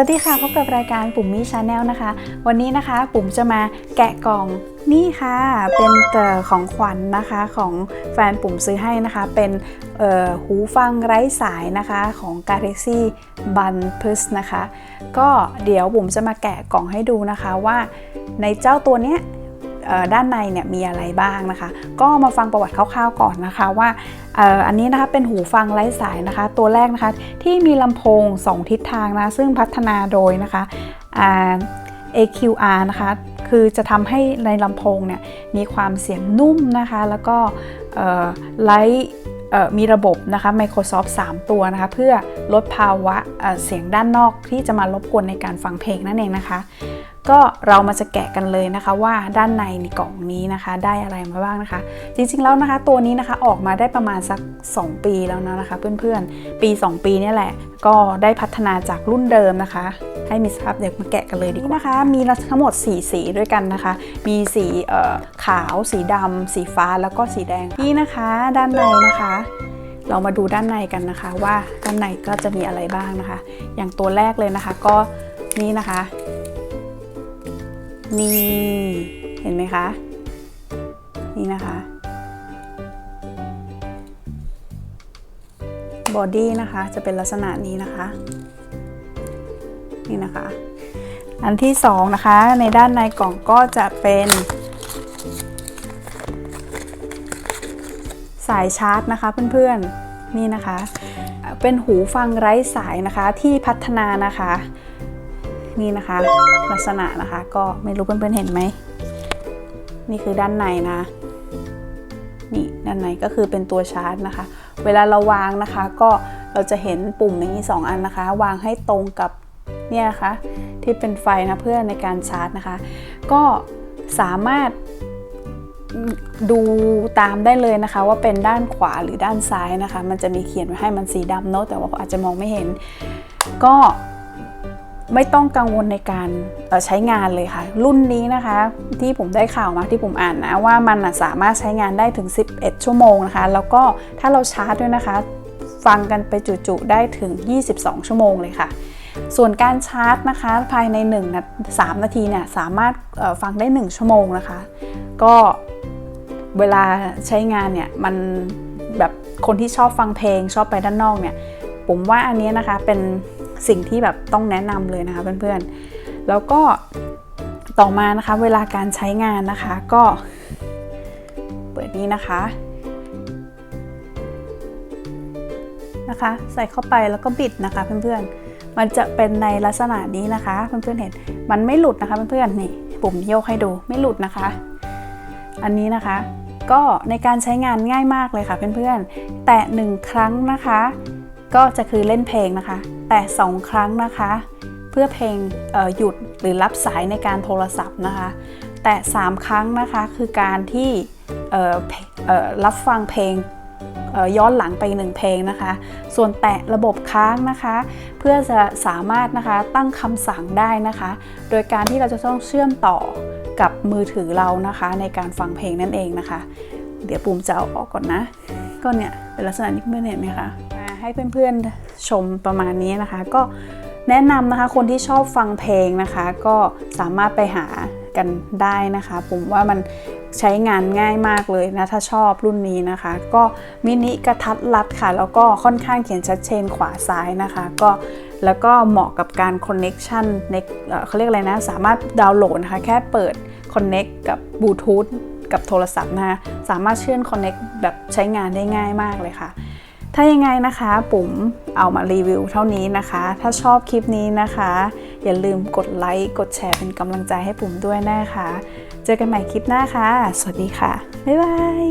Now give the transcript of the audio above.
วัสดีค่ะพบกับรายการปุ่มมี่ชาแนลนะคะ วันนี้นะคะปุ่มจะมาแกะกล่องนี่ค่ะ เป็นเอ่อของขวัญนะคะของแฟนปุ่มซื้อให้นะคะ เป็นเอ่อหูฟังไร้สายนะคะของ Galaxy b u n p u s นะคะ ก็เดี๋ยวปุ่มจะมาแกะกล่องให้ดูนะคะว่าในเจ้าตัวเนี้ย ด้านในเนี่ยมีอะไรบ้างนะคะ ก็มาฟังประวัติคร่าวๆก่อนนะคะว่าอันนี้นะคะเป็นหูฟังไร้สายนะคะ ตัวแรกนะคะที่มีลำโพง 2 ทิศทางนะซึ่งพัฒนาโดยนะคะ AQR นะคะ คือจะทำให้ในลำโพงเนี่ยมีความเสียงนุ่มนะคะ แล้วก็ไลท์เอ่อมีระบบนะคะ Microsoft 3 ตัวนะคะ เพื่อลดภาวะเเสียงด้านนอกที่จะมารบกวนในการฟังเพลงนั่นเองนะคะ ก็เรามาจะแกะกันเลยนะคะว่าด้านในในกล่องนี้นะคะ ได้อะไรมาบ้างนะคะ จริงๆแล้วนะคะ ตัวนี้นะคะออกมาได้ประมาณสัก 2 ปีแล้วนะนะคะ เพื่อนๆ ปี 2 ปีเนี่ยแหละ ก็ได้พัฒนาจากรุ่นเดิมนะคะ ให้มีสภาพเดี๋ยวมาแกะกันเลยดีกว่านะคะ มีทั้งหมด 4 สีด้วยกันนะคะ มีสีเอ่อขาว สีดำสีฟ้าแล้วก็สีแดงนี่นะคะ ด้านในนะคะเรามาดูด้านในกันนะคะว่าด้านในก็จะมีอะไรบ้างนะคะ อย่างตัวแรกเลยนะคะก็นี่นะคะ นี่เห็นไหมคะ นี่นะคะบอดี้นะคะจะเป็นลักษณะนี้นะคะ นี่นะคะ อันที่สองนะคะ ในด้านในกล่องก็จะเป็น สายชาร์จนะคะเพื่อนๆนี่นะคะ เป็นหูฟังไร้สายนะคะที่พัฒนานะคะ นี่นะคะ ลักษณะนะคะก็ไม่รู้เพื่อนๆเห็นไหม นี่คือด้านในนะ นี่ด้านในก็คือเป็นตัวชาร์จนะคะ เวลาเราวางนะคะ ก็เราจะเห็นปุ่มอย่างนี้สองอันนะคะ วางให้ตรงกับเนี่ยนะคะที่เป็นไฟนะเพื่อในการชาร์จนะคะ ก็สามารถดูตามได้เลยนะคะ ว่าเป็นด้านขวาหรือด้านซ้ายนะคะ มันจะมีเขียนไว้ให้มันสีดำเนอะแต่ว่าอาจจะมองไม่เห็น ก็ ไม่ต้องกังวลในการใช้งานเลยค่ะ รุ่นนี้นะคะ ที่ผมได้ข่าวมาที่ผมอ่านนะว่ามันสามารถใช้งานได้ถึง 11 ชั่วโมงนะคะ แล้วก็ถ้าเราชาร์จด้วยนะคะ ฟังกันไปจุๆได้ถึง 22 ชั่วโมงเลยค่ะ ส่วนการชาร์จนะคะภายใน1นะ3นาทีเนี่ยสามารถฟังได้ 1 ชั่วโมงนะคะ ก็เวลาใช้งานเนี่ยมันแบบคนที่ชอบฟังเพลงชอบไปด้านนอกเนี่ย ผมว่าอันนี้นะคะเป็นสิ่งที่แบบต้องแนะนำเลยนะคะเพื่อนๆ แล้วก็ต่อมานะคะเวลาการใช้งานนะคะก็ เปิดนี้นะคะนะคะ ใส่เข้าไปแล้วก็บิดนะคะเพื่อนๆ มันจะเป็นในลักษณะนี้นะคะเพื่อนๆเห็นมันไม่หลุดนะคะเพื่อนๆนี่ปุ่มโยกให้ดูไม่หลุดนะคะ อันนี้นะคะ ก็ในการใช้งานง่ายมากเลยค่ะเพื่อนๆ แตะหนึ่งครั้งนะคะ ก็จะคือเล่นเพลงนะคะ แต่สองครั้งนะคะ เพื่อเพลงหยุดหรือรับสายในการโทรศัพท์นะคะ แต่สามครั้งนะคะคือการที่รับฟังเพลงย้อนหลังไปหนึ่งเพลงนะคะ ส่วนแตะระบบค้างนะคะ เพื่อจะสามารถนะคะตั้งคำสั่งได้นะคะ โดยการที่เราจะต้องเชื่อมต่อกับมือถือเรานะคะ ในการฟังเพลงนั่นเองนะคะ เดี๋ยวปุ่มจะเอาออกก่อนนะ ก็เนี่ยเป็นลักษณะนี้เพื่อนเห็นไหมคะ ให้เพื่อนๆชมประมาณนี้นะคะ ก็แนะนำนะคะคนที่ชอบฟังเพลงนะคะ ก็สามารถไปหากันได้นะคะ ผมว่ามันใช้งานง่ายมากเลยนะ ถ้าชอบรุ่นนี้นะคะ ก็มินิกระทัดรัดค่ะ แล้วก็ค่อนข้างเขียนชัดเจนขวาซ้ายนะคะ ก็แล้วก็เหมาะกับการ connection ในเขาเรียกอะไรนะ สามารถดาวน์โหลดนะคะ แค่เปิด connect กับบลูทูธกับโทรศัพท์นะคะ สามารถเชื่อม connect แบบใช้งานได้ง่ายมากเลยค่ะ ถ้ายังไงนะคะปุ๋มเอามารีวิวเท่านี้นะคะ ถ้าชอบคลิปนี้นะคะ อย่าลืมกดไลค์กดแชร์เป็นกำลังใจให้ปุ๋มด้วยนะคะ เจอกันใหม่คลิปหน้าค่ะ สวัสดีค่ะ บ๊ายบาย